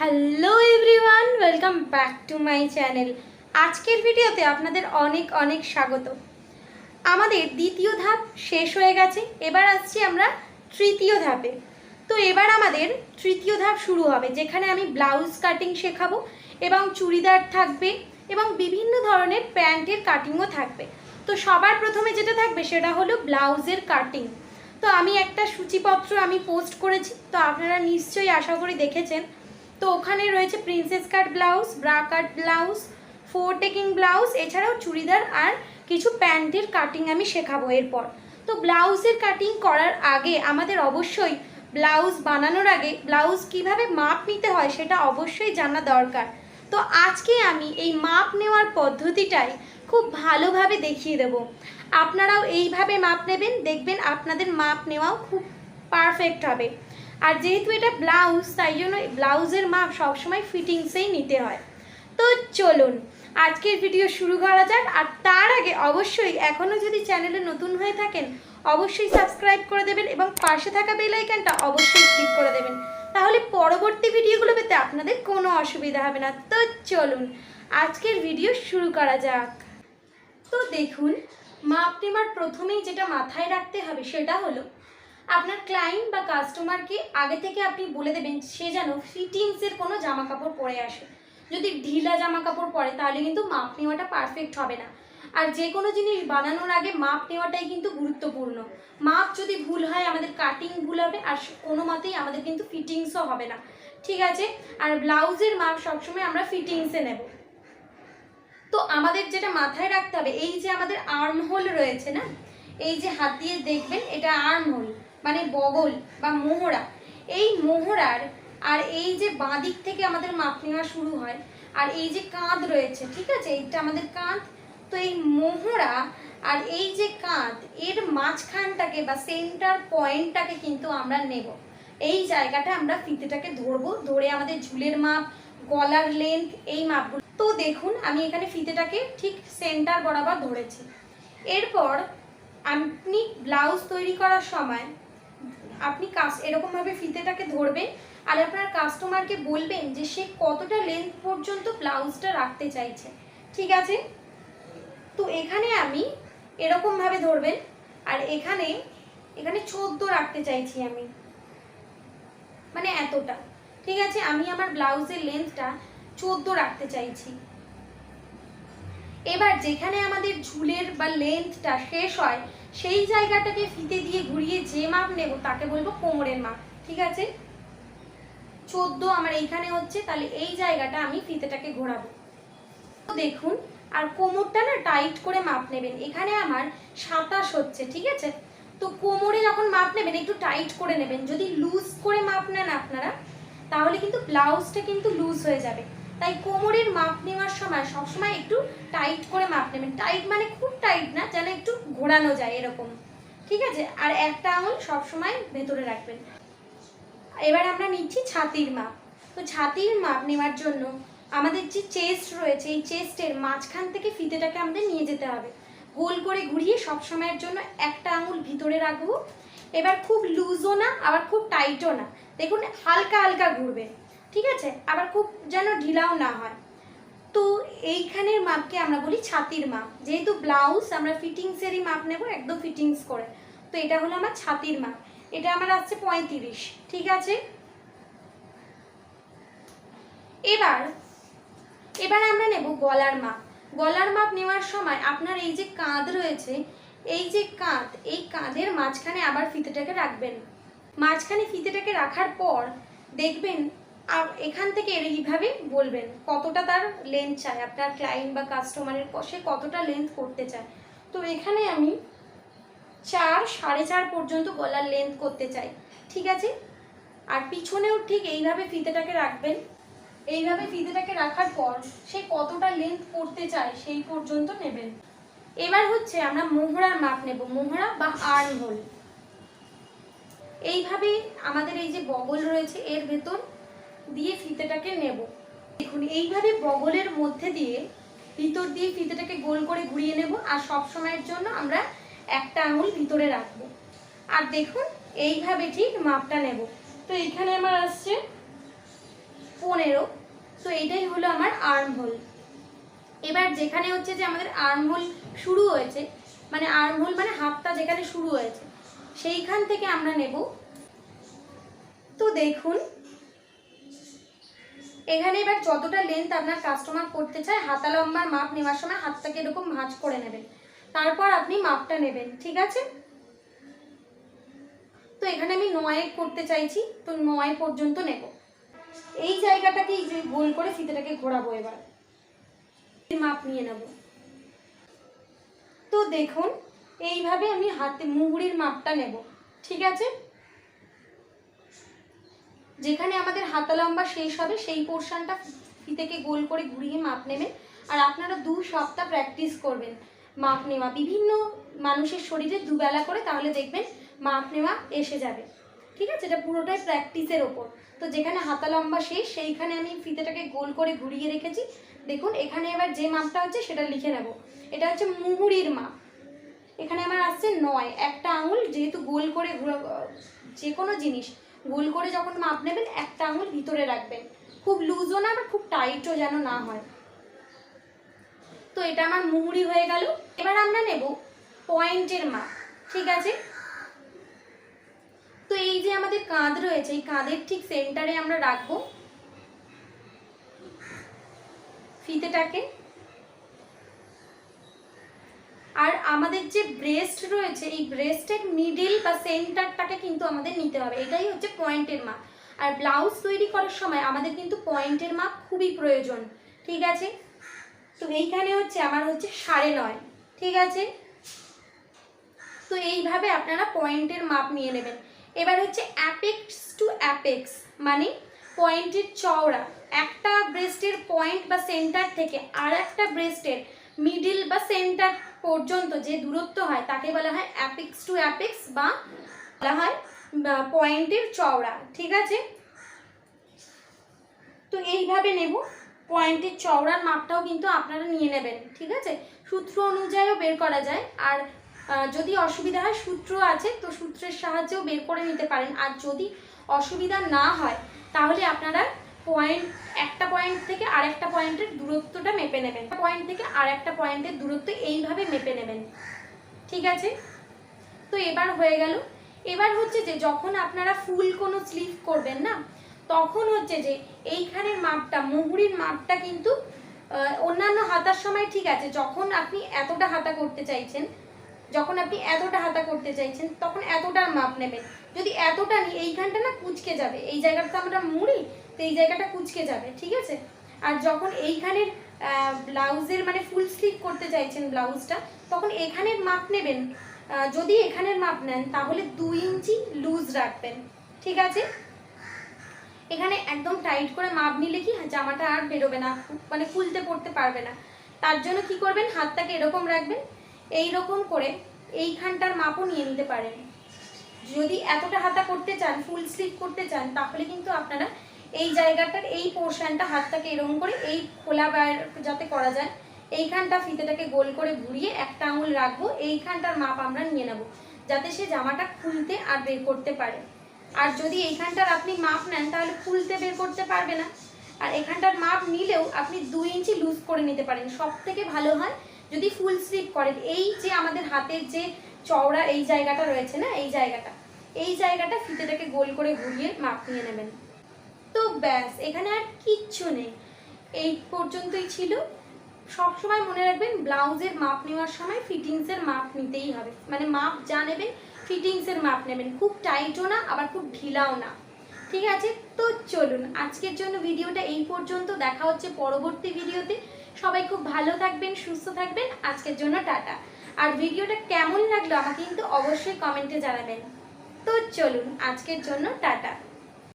Hello everyone welcome back to my channel আজকের ভিডিওতে আপনাদের অনেক অনেক স্বাগত। আমাদের দ্বিতীয় ধাপ শেষ হয়ে গেছে, এবার আসছি আমরা তৃতীয় ধাপে। তো এবার আমাদের তৃতীয় ধাপ শুরু হবে, যেখানে আমি ব্লাউজ কাটিং শেখাবো এবং চুড়িদার থাকবে এবং বিভিন্ন ধরনের প্যান্টের কাটিংও থাকবে। তো সবার প্রথমে যেটা থাকবে সেটা হলো ব্লাউজের কাটিং তো আমি একটা সূচিপত্র আমি পোস্ট করেছি, তো আপনারা নিশ্চয়ই আশা করি দেখেছেন তো ওখানে রয়েছে princess cut blouse bra cut blouse four taking blouse এছাড়াও চুড়িদার আর কিছু প্যান্টের কাটিং আমি শেখাবো এরপর। তো ব্লাউজের কাটিং করার আগে আমাদের অবশ্যই ব্লাউজ বানানোর আগে ব্লাউজ কীভাবে মাপ নিতে হয় সেটা অবশ্যই জানা দরকার। তো আজকে আমি এই মাপ নেওয়ার পদ্ধতিটাই খুব ভালোভাবে দেখিয়ে দেব। আপনারাও এইভাবে মাপ নেবেন, দেখবেন আপনাদের মাপ নেওয়াও খুব পারফেক্ট হবে। আর যেহেতু এটা ব্লাউজ, তাই জন্য ব্লাউজের মাপ সবসময় ফিটিংসেই নিতে হয়। তো চলুন, আজকের ভিডিও শুরু করা যাক। আর তার আগে অবশ্যই এখনও যদি চ্যানেলে নতুন হয়ে থাকেন, অবশ্যই সাবস্ক্রাইব করে দেবেন এবং পাশে থাকা বেল আইকনটা অবশ্যই ক্লিক করে দেবেন। তাহলে পরবর্তী ভিডিওগুলো পেতে আপনাদের কোনো অসুবিধা হবে না। তো চলুন, আজকের ভিডিও শুরু করা যাক। তো দেখুন, মাপ নেওয়ার প্রথমেই যেটা মাথায় রাখতে হবে সেটা হলো আপনার ক্লায়েন্ট বা কাস্টমারকে আগে থেকে আপনি বলে দেবেন, সে যেন ফিটিংসের কোনো জামা কাপড় পরে আসে। যদি ঢিলা জামা কাপড় পরে, তাহলে কিন্তু মাপ নেওয়াটা পারফেক্ট হবে না। আর যে কোনো জিনিস বানানোর আগে মাপ নেওয়াটাই কিন্তু গুরুত্বপূর্ণ। মাপ যদি ভুল হয়, আমাদের কাটিং ভুল হবে, আর কোনো মতেই আমাদের কিন্তু ফিটিংসও হবে না। ঠিক আছে? আর ব্লাউজের মাপ সবসময় আমরা ফিটিংসে নেব। তো আমাদের যেটা মাথায় রাখতে হবে, এই যে আমাদের আর্ম হোল রয়েছে না? এই যে হাত দিয়ে দেখবেন, এটা আর্ম হোল মানে বগল বা মোহরা। এই মোহরার আর এই যে বাঁ দিক থেকে আমাদের মাপ নেওয়া শুরু হয়, আর এই যে কাঁধ রয়েছে, ঠিক আছে? এইটা আমাদের কাঁধ। তো এই মোহরা আর এই যে কাঁধ, এর মাঝখানটাকে বা সেন্টার পয়েন্টটাকে কিন্তু আমরা নেব। এই জায়গাটা আমরা ফিতেটাকে ধরবো, ধরে আমাদের ঝুলের মাপ, গলার লেন্থ এই মাপগুলো। তো দেখুন, আমি এখানে ফিতেটাকে ঠিক সেন্টার বরাবর ধরেছি। এরপর আপনি ব্লাউজ তৈরি করার সময় আপনি কাজ এরকমভাবে ফিতেটাকে ধরবেন আর আপনার কাস্টমারকে বলবেন যে সে কতটা লেন্থ পর্যন্ত ব্লাউজটা রাখতে চাইছে। ঠিক আছে? তো এখানে আমি এরকমভাবে ধরবেন আর এখানে এখানে চোদ্দ রাখতে চাইছি আমি। মানে এতটা। ঠিক আছে? আমি আমার ব্লাউজের লেন্থটা চোদ্দ রাখতে চাইছি। এবার যেখানে আমাদের ঝুলের বা লেন্থটা শেষ হয়, সেই জায়গাটাকে ফিতে দিয়ে ঘুরিয়ে যে মাপ নেব তাকে বলব কোমরের মাপ, ঠিক আছে? চোদ্দ আমার এইখানে হচ্ছে, তাহলে এই জায়গাটা আমি ফিতেটাকে ঘোরাবো। দেখুন, আর কোমরটা না টাইট করে মাপ নেবেন। এখানে আমার সাতাশ হচ্ছে, ঠিক আছে? তো কোমরে যখন মাপ নেবেন, একটু টাইট করে নেবেন। যদি লুজ করে মাপ নেন আপনারা, তাহলে কিন্তু ব্লাউজটা কিন্তু লুজ হয়ে যাবে। তাই কোমরের মাপ নেওয়ার সময় সবসময় একটু টাইট করে মাপ নেবেন। টাইট মানে খুব টাইট না, যেন একটু ঘোরানো যায় এরকম। ঠিক আছে? আর একটা আঙুল সবসময় ভেতরে রাখবেন। এবার আমরা নিচ্ছি ছাতির মাপ। তো ছাতির মাপ নেওয়ার জন্য আমাদের যে চেস্ট রয়েছে, এই চেস্টের মাঝখান থেকে ফিতেটাকে আমাদের নিয়ে যেতে হবে। গোল করে ঘুরিয়ে সব সময়ের জন্য একটা আঙুল ভিতরে রাখব। এবার খুব লুজও না, আবার খুব টাইটও না। দেখুন, হালকা হালকা ঘুরবে। ঠিক আছে? আবার খুব যেন ঢিলাও না হয়। তো এইখানের মাপকে আমরা বলি ছাতির মাপ। যেহেতু ব্লাউজ আমরা ফিটিংসেরই মাপ নেব, একদম ফিটিংস করে। তো এটা হলো আমার ছাতির মাপ। এটা আমার আসছে পঁয়ত্রিশ। ঠিক আছে? এবার এবার আমরা নেব গলার মাপ। গলার মাপ নেওয়ার সময় আপনার এই যে কাঁধ রয়েছে, এই যে কাঁধ, এই কাঁধের মাঝখানে আবার ফিতেটাকে রাখবেন। মাঝখানে ফিতেটাকে রাখার পর দেখবেন এখান থেকে এইভাবে বলবেন, কতটা তার লেন্থ চায় আপনার ক্লায়েন্ট বা কাস্টমারের সে কতটা লেন্থ করতে চায়? তো এখানে আমি চার, সাড়ে চার পর্যন্ত গলার লেন্থ করতে চাই, ঠিক আছে? আর পিছনেও ঠিক এইভাবে ফিতেটাকে রাখবেন। এইভাবে ফিতেটাকে রাখার পর সে কতটা লেন্থ করতে চায় সেই পর্যন্ত নেবেন। এবার হচ্ছে আমরা মোহরার মাপ নেব, মোহরা বা আর্ম হোল এইভাবে আমাদের এই যে বগল রয়েছে, এর ভেতর দিয়ে ফিতেটাকে নেব। দেখুন, এইভাবে বগলের মধ্যে দিয়ে ভিতর দিয়ে ফিতেটাকে গোল করে ঘুরিয়ে নেব আর সব সময়ের জন্য আমরা একটা আঙুল ভিতরে রাখব। আর দেখুন, এইভাবে ঠিক মাপটা নেব। তো এইখানে আমার আসছে পনেরো। পনেরো তো এইটাই হলো আমার আর্ম হোল এবার যেখানে হচ্ছে যে আমাদের আর্ম হোল শুরু হয়েছে মানে আর্ম হোল মানে হাতটা যেখানে শুরু হয়েছে, সেইখান থেকে আমরা নেব। তো দেখুন এখানে এবার যতটা লেন্থ আপনার কাস্টমার করতে চায় হাতা লম্বার মাপ নেওয়ার সময় হাতটাকে এরকম ভাঁজ করে নেবেন। তারপর আপনি মাপটা নেবেন, ঠিক আছে? তো এখানে আমি নয় করতে চাইছি, তো নয় পর্যন্ত নেব। এই জায়গাটাকে যে গোল করে ফিতেটাকে ঘোরাবো এবার। মাপ নিয়ে নেব। তো দেখুন, এইভাবে আমি হাতে মুহুরির মাপটা নেব, ঠিক আছে? যেখানে আমাদের হাতা লম্বা শেষ হবে, সেই পোর্শনটা ফিতেকে গোল করে ঘুরিয়ে মাপ নেবেন। আর আপনারা দু সপ্তাহ প্র্যাকটিস করবেন মাপ নেওয়া। বিভিন্ন মানুষের শরীরে দুবেলা করে তাহলে দেখবেন মাপ নেওয়া এসে যাবে। ঠিক আছে? এটা পুরোটাই প্র্যাকটিসের ওপর। তো যেখানে হাতা লম্বা শেষ, সেইখানে আমি ফিতেটাকে গোল করে ঘুরিয়ে রেখেছি। দেখুন, এখানে এবার যে মাপটা হচ্ছে সেটা লিখে নেব। এটা হচ্ছে মুহুরির মাপ। এখানে আমার আসছে নয়। একটা আঙুল যেহেতু গোল করে যে কোনো জিনিস। গোল করে যখন মাপ নেবেন, একটা আঙুল ভিতরে রাখবেন। খুব লুজও না, আবার খুব টাইটও যেন না হয়। তো এটা আমার মুহুরি হয়ে গেল। এবার আমরা নেব পয়েন্টের মাপ, ঠিক আছে? তো এই যে আমাদের কাঁধ রয়েছে, এই কাঁধের ঠিক সেন্টারে আমরা রাখব ফিতেটাকে আর আমাদের যে ব্রেস্ট রয়েছে, এই ব্রেস্টের মিডিল বা সেন্টারটাকে কিন্তু আমাদের নিতে হবে। এটাই হচ্ছে পয়েন্টের মাপ আর ব্লাউজ তৈরি করার সময় আমাদের কিন্তু পয়েন্টের মাপ খুবই প্রয়োজন, ঠিক আছে? তো এইখানে হচ্ছে আমার হচ্ছে সাড়ে নয়, ঠিক আছে? তো এইভাবে আপনারা পয়েন্টের মাপ নিয়ে নেবেন। এবার হচ্ছে অ্যাপেক্স টু অ্যাপেক্স মানে পয়েন্টের চওড়া। একটা ব্রেস্টের পয়েন্ট বা সেন্টার থেকে আর একটা ব্রেস্টের মিডিল বা সেন্টার পর্যন্ত যে দূরত্ব হয়, তাকে বলা হয় অ্যাপেক্স টু অ্যাপেক্স বা বলা হয় পয়েন্টের চওড়া, ঠিক আছে? তো এইভাবে নেব। পয়েন্টের চওড়ার মাপটাও কিন্তু আপনারা নিয়ে নেবেন, ঠিক আছে? সূত্র অনুযায়ীও বের করা যায়, আর যদি অসুবিধা হয় সূত্র আছে, তো সূত্রের সাহায্যেও বের করে নিতে পারেন। আর যদি অসুবিধা না হয়, তাহলে আপনারা পয়েন্ট একটা পয়েন্ট থেকে আরেকটা পয়েন্টের দূরত্বটা মেপে নেবেন। পয়েন্ট থেকে আরেকটা পয়েন্টের দূরত্ব এইভাবে মেপে নেবেন। ঠিক আছে? তো এবার হয়ে গেল। এবার হচ্ছে যে, যখন আপনারা ফুল কোনো স্লিভ করবেন না, তখন হচ্ছে যে, এইখানের মাপটা, মুহুরির মাপটা কিন্তু অন্যান্য হাতার সময় ঠিক আছে, যখন আপনি এতটা হাতা করতে চাইছেন, যখন আপনি এতটা হাতা করতে চাইছেন, তখন এতটার মাপ নেবেন। যদি এতটা নিই, এইখানটা না কুচকে যাবে। এই জায়গাটা তো আমরা মুড়ি তো এই জায়গাটা কুচকে যাবে, ঠিক আছে? আর যখন এইখানের ব্লাউজের মানে ফুল স্লিভ করতে চাইছেন ব্লাউজটা, তখন এখানের মাপ নেবেন। যদি এখানের মাপ নেন, তাহলে দুই ইঞ্চি লুজ রাখবেন, ঠিক আছে? এখানে একদম টাইট করে মাপ নিলে কি জামাটা আর বেরোবে না মানে খুলতে পড়তে পারবে না। তার জন্য কি করবেন, হাতটাকে এরকম রাখবেন এই রকম করে এইখানটার মাপও নিয়ে নিতে পারেন। যদি এতটা হাতা করতে চান ফুল স্লিভ করতে চান, তাহলে কিন্তু আপনারা এই জায়গাটার এই পোর্শনটা হাতটাকে এরকম করে এই খোলা বাইর যাতে করা যায়, এইখানটা ফিতেটাকে গোল করে ঘুরিয়ে একটা আঙুল রাখব, এইখানটার মাপ আমরা নিয়ে নেব, যাতে সে জামাটা খুলতে আর বের করতে পারে। আর যদি এইখানটার আপনি মাপ নেন, তাহলে খুলতে বের করতে পারবে না। আর এখানটার মাপ নিলেও আপনি দুই ইঞ্চি লুজ করে নিতে পারেন। সব থেকে ভালো হয় যদি ফুল স্লিপ করেন। এই যে আমাদের হাতের যে চওড়া এই জায়গাটা রয়েছে না, এই জায়গাটা এই জায়গাটা ফিতেটাকে গোল করে ঘুরিয়ে মাপ নিয়ে নেবেন। তো ব্যাস, এখানে আর কিচ্ছু নেই। এই পর্যন্তই ছিল। সবসময় মনে রাখবেন, ব্লাউজের মাপ নেওয়ার সময় ফিটিংসের মাপ নিতেই হবে। মানে মাপ যা নেবেন, ফিটিংসের মাপ নেবেন। খুব টাইটও না, আবার খুব ঢিলাও না। ঠিক আছে? তো চলুন, আজকের জন্য ভিডিওটা এই পর্যন্ত। দেখা হচ্ছে পরবর্তী ভিডিওতে। সবাই খুব ভালো থাকবেন, সুস্থ থাকবেন। আজকের জন্য টাটা। আর ভিডিওটা কেমন লাগল আমাকে কিন্তু অবশ্যই কমেন্টে জানাবেন। তো চলুন, আজকের জন্য টাটা।